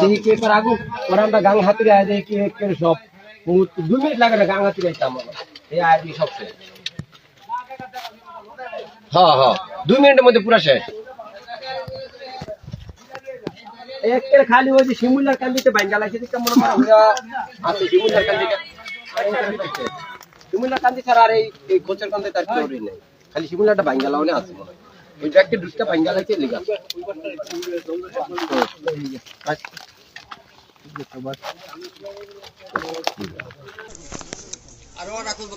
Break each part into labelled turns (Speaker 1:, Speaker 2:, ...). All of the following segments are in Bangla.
Speaker 1: দেখি কে করে আগুন পরে আমরা গাং হাতুড়ে আয় দেখি কে কে সব। দুই মিনিট লাগে না গাং হাতুড়ে আইতাম এই আয় দিয়ে সব শেষ। হ্যাঁ হ্যাঁ দুই মিনিটের মধ্যে পুরা শেষ। খালি ওই যে শিমুলার দিকে মনে ওরা শিমুলার শিমুলার আর এই তার নেই। খালি লাউনে আছে মনে হয়। ওইটা একটা দুটা বাইঙ্গা লাগছে লিগা আরও রাখুন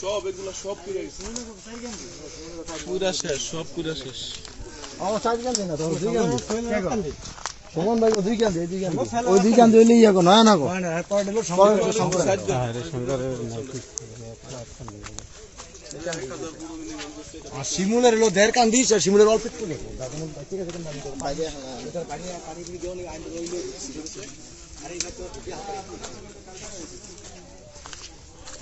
Speaker 2: সব এগুলো সব পুরে গেছে। পুরা শেষ সব পুরা শেষ।
Speaker 3: সুমন ভাই দুই কান দুই কান ওই দুই কান দিলে ইয়া গো না না গো আর শিমুলের হলো দেড় কান আর শিমুলের অল্প একটু নেই।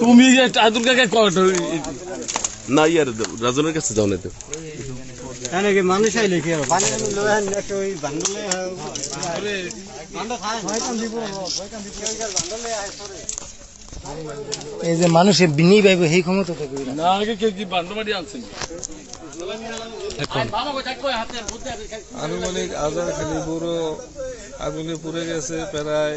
Speaker 2: তুমি আদুল কাকে না? ইয়ার রাজনের কাছে যাও না তো
Speaker 3: মানুষ আইলে কি বান্ডলে এই যে মানুষে বিনি পাইব সেই ক্ষমতা থাকবে
Speaker 2: না আগে কে কি বান্ডমারি আনছেন?
Speaker 4: আনুমানিক আজার খালি পুরো আগুনে পুড়ে গেছে প্রায়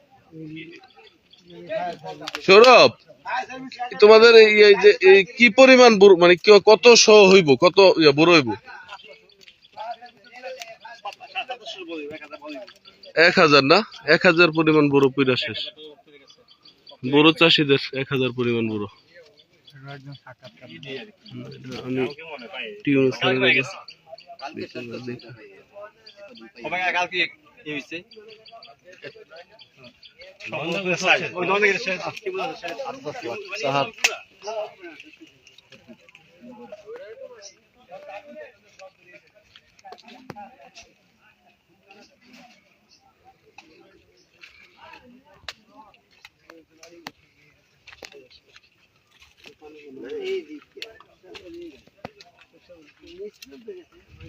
Speaker 5: সৌরভ, তোমাদের এই যে কি পরিমাণ মানে কত শ হইব? কত বুড়ো হইব? এক হাজার না? এক হাজার পরিমাণ বুড়ো পুরা শেষ। বুড়ো চাষিদের এক হাজার পরিমাণ বুড়ো। 弄那个啥？弄
Speaker 6: 那个啥？啊，这个是啥？啥？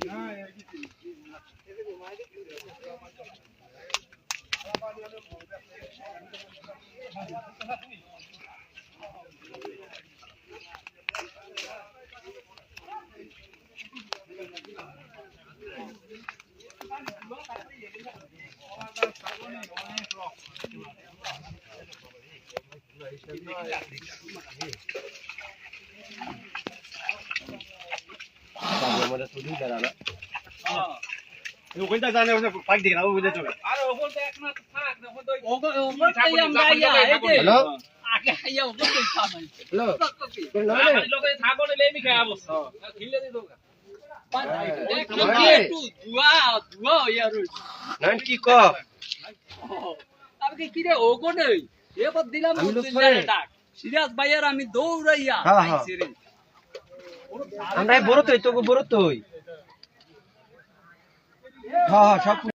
Speaker 6: 哎呀！ওখানে পাক দিকে না ও বুঝে চলে
Speaker 1: হ্যালো হ্যালো নাম কি ক আমি লোক করে।
Speaker 6: সিরাজ ভাইয়ার আমি দৌড়াইয়া
Speaker 1: হ্যাঁ, হ্যাঁ। আমরা বড় তো বড় তো হ্যাঁ হ্যাঁ সব